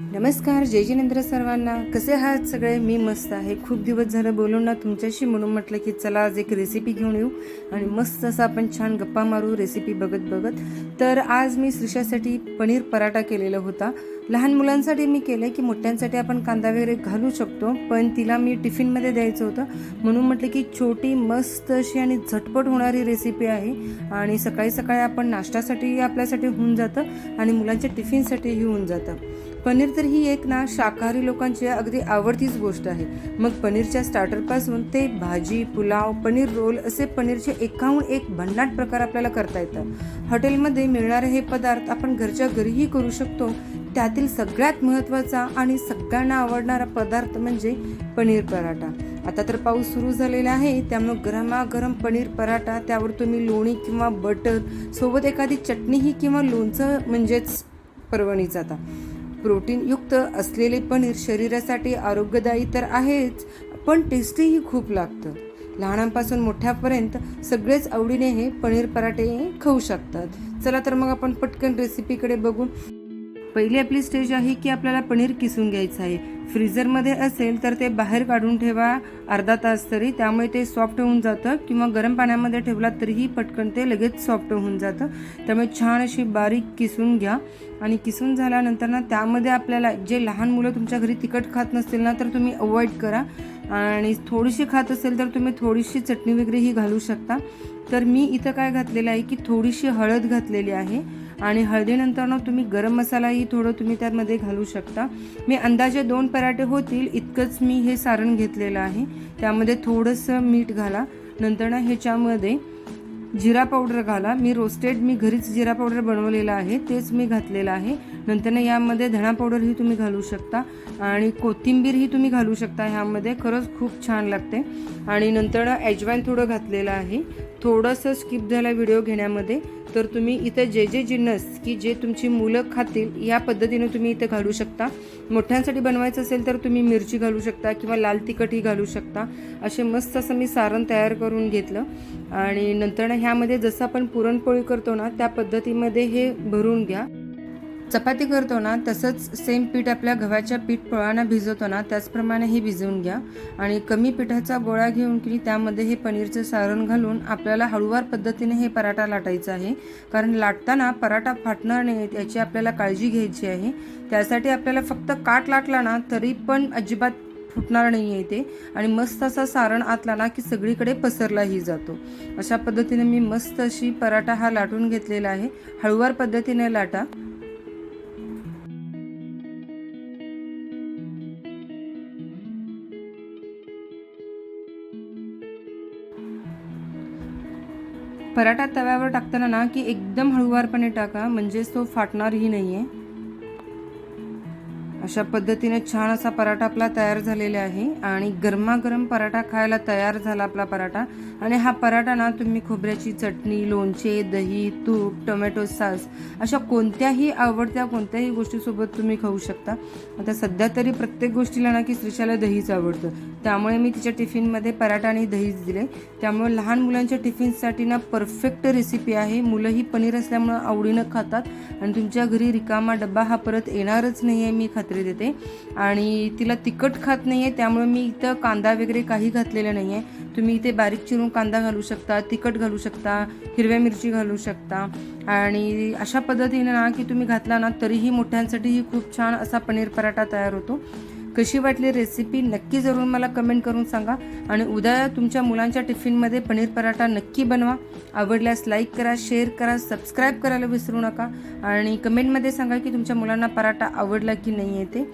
नमस्कार जय जिनेंद्र सर्वांना. कसे आहात सगळे? मी मस्त आहे. खूप दिवस झालं बोलून ना तुमच्याशी म्हणून म्हटलं की चला आज एक रेसिपी घेऊन येऊ आणि मस्त असं आपण छान गप्पा मारू रेसिपी बघत बघत. तर आज मी श्रीषासाठी पनीर पराठा केलेला होता. लहान मुलांसाठी मी केलं की मोठ्यांसाठी आपण कांदा वगैरे घालू शकतो पण तिला मी टिफिनमध्ये द्यायचं होतं. म्हणून म्हटलं की छोटी मस्त अशी आणि झटपट होणारी रेसिपी आहे आणि सकाळी सकाळी आपण नाश्त्यासाठी आपल्यासाठी होऊन जातं आणि मुलांच्या टिफिनसाठीही होऊन जातं. पनीर तर ही एक ना शाकाहारी लोकांची अगदी आवडतीच गोष्ट आहे. मग पनीरच्या स्टार्टरपासून ते भाजी पुलाव पनीर रोल असे पनीरचे एकाहून एक भन्नाट प्रकार आपल्याला करता येतात. हॉटेलमध्ये मिळणारे हे पदार्थ आपण घरच्या घरीही करू शकतो. त्यातील सगळ्यात महत्त्वाचा आणि सगळ्यांना आवडणारा पदार्थ म्हणजे पनीर पराठा. आता तर पाऊस सुरू झालेला आहे त्यामुळे गरमागरम पनीर पराठा त्यावर तुम्ही लोणी किंवा बटर सोबत एखादी चटणीही किंवा लोणचं म्हणजेच परवणीचं आता. प्रोटीनयुक्त असलेले पनीर शरीरासाठी आरोग्यदायी तर आहेच पण टेस्टीही खूप लागतं. लहानांपासून मोठ्यापर्यंत सगळेच आवडीने हे पनीर पराठे खाऊ शकतात. चला तर मग आपण पटकन रेसिपीकडे बघून पहिली आपली स्टेज आहे की आपल्याला पनीर किसून घ्यायचं आहे. फ्रीजरमध्ये असेल तर ते बाहेर काढून ठेवा अर्धा तास तरी. त्यामुळे ते सॉफ्ट होऊन जातं किंवा गरम पाण्यामध्ये ठेवला तरीही पटकन ते लगेच सॉफ्ट होऊन जातं. त्यामुळे छान अशी बारीक किसून घ्या. आणि किसून झाल्यानंतर ना त्यामध्ये आपल्याला जे लहान मुलं तुमच्या घरी तिखट खात नसतील ना तर तुम्ही अवॉइड करा. आणि थोडीशी खात असेल तर तुम्ही थोडीशी चटणी वगैरेही घालू शकता. तर मी इथं काय घातलेलं आहे की थोडीशी हळद घातलेली आहे. आणि हळदीनंतर ना तुम्ही गरम मसालाही थोडं तुम्ही त्यामध्ये घालू शकता. मी अंदाजे दोन पराठे होतील इतकंच मी हे सारण घेतलेलं आहे. त्यामध्ये थोडंसं मीठ घाला नंतर ना ह्याच्यामध्ये जिरा पावडर घाला. मी रोस्टेड मी घरीच जिरा पावडर बनवलेला आहे तेच मी घातलेलं आहे. नंतरनं यामध्ये धणा पावडरही तुम्ही घालू शकता आणि कोथिंबीरही तुम्ही घालू शकता ह्यामध्ये. खरंच खूप छान लागते. आणि नंतर ॲजवाईन अजवाईन थोडं घातलेलं आहे. थोडंसं स्किप झाला व्हिडिओ घेण्यामध्ये. तर तुम्ही इथं जे जे जिन्नस की जे तुमची मुलं खातील या पद्धतीने तुम्ही इथं घालू शकता. मोठ्यांसाठी बनवायचं असेल तर तुम्ही मिरची घालू शकता किंवा लाल तिखटही घालू शकता. असे मस्त असं मी सारण तयार करून घेतलं. आणि नंतर ह्यामध्ये जसं आपण पुरणपोळी करतो ना त्या पद्धतीमध्ये हे भरून घ्या. चपाती करतो ना तसंच सेम पीठ आपल्या गव्हाच्या पीठ पोळ्यांना भिजवतो ना त्याचप्रमाणे हे भिजवून घ्या. आणि कमी पिठाचा गोळा घेऊन की त्यामध्ये हे पनीरचं सारण घालून आपल्याला हळूवार पद्धतीने हे पराठा लाटायचा आहे. कारण लाटताना पराठा फाटणार नाही याची आपल्याला काळजी घ्यायची आहे. त्यासाठी आपल्याला फक्त काट लाटला ना तरी पण अजिबात फुटणार नाही आहे ते. आणि मस्त असा सारण आतला ना की सगळीकडे पसरलाही जातो. अशा पद्धतीने मी मस्त अशी पराठा हा लाटून घेतलेला आहे. हळूवार पद्धतीने लाटा. पराठा तव्यावर टाकताना ना की एकदम हळूवारपणे टाका म्हणजेच तो फाटणारही नाही आहे अशा पद्धतीने छान असा पराठा आपला तयार झालेला आहे आणि गरमागरम पराठा खायला तयार झाला आपला पराठा. आणि हा पराठा ना तुम्ही खोबऱ्याची चटणी लोणचे दही तूप टोमॅटो सॉस अशा कोणत्याही आवडत्या कोणत्याही गोष्टीसोबत तुम्ही खाऊ शकता. आता सध्या तरी प्रत्येक गोष्टीला ना की श्रीशाला दहीच आवडतं. त्यामुळे मी तिच्या टिफिनमध्ये पराठा आणि दहीच दिले. त्यामुळे लहान मुलांच्या टिफिनसाठी ना परफेक्ट रेसिपी आहे. मुलंही पनीर असल्यामुळं आवडीनं खातात. आणि तुमच्या घरी रिकामा डब्बा हा परत येणारच नाही आहे मी खात्री देते. आणि तिला तिखट खात नाही आहे त्यामुळे मी इथं कांदा वगैरे काही घातलेलं नाही आहे तुम्ही इथे बारीक चिरून कांदा घालू शकता तिखट घालू शकता हिरव्या मिरची घालू शकता. आणि अशा पद्धतीने ना की तुम्ही घातला ना तरीही मोठ्यांसाठीही खूप छान असा पनीर पराठा तयार होतो. कशी वाटली रेसिपी नक्की जरूर मला कमेंट करून सांगा. आणि उद्या तुमच्या मुलांच्या टिफिनमध्ये पनीर पराठा नक्की बनवा. आवडल्यास लाईक करा शेअर करा सबस्क्राईब करायला विसरू नका. आणि कमेंटमध्ये सांगा की तुमच्या मुलांना पराठा आवडला की नाही आहे ते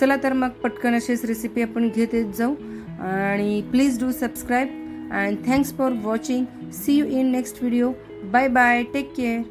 चला तर मग पटकन अशीच रेसिपी आपण घेत येत जाऊ. आणि please do subscribe and thanks for watching see you in next video bye bye take care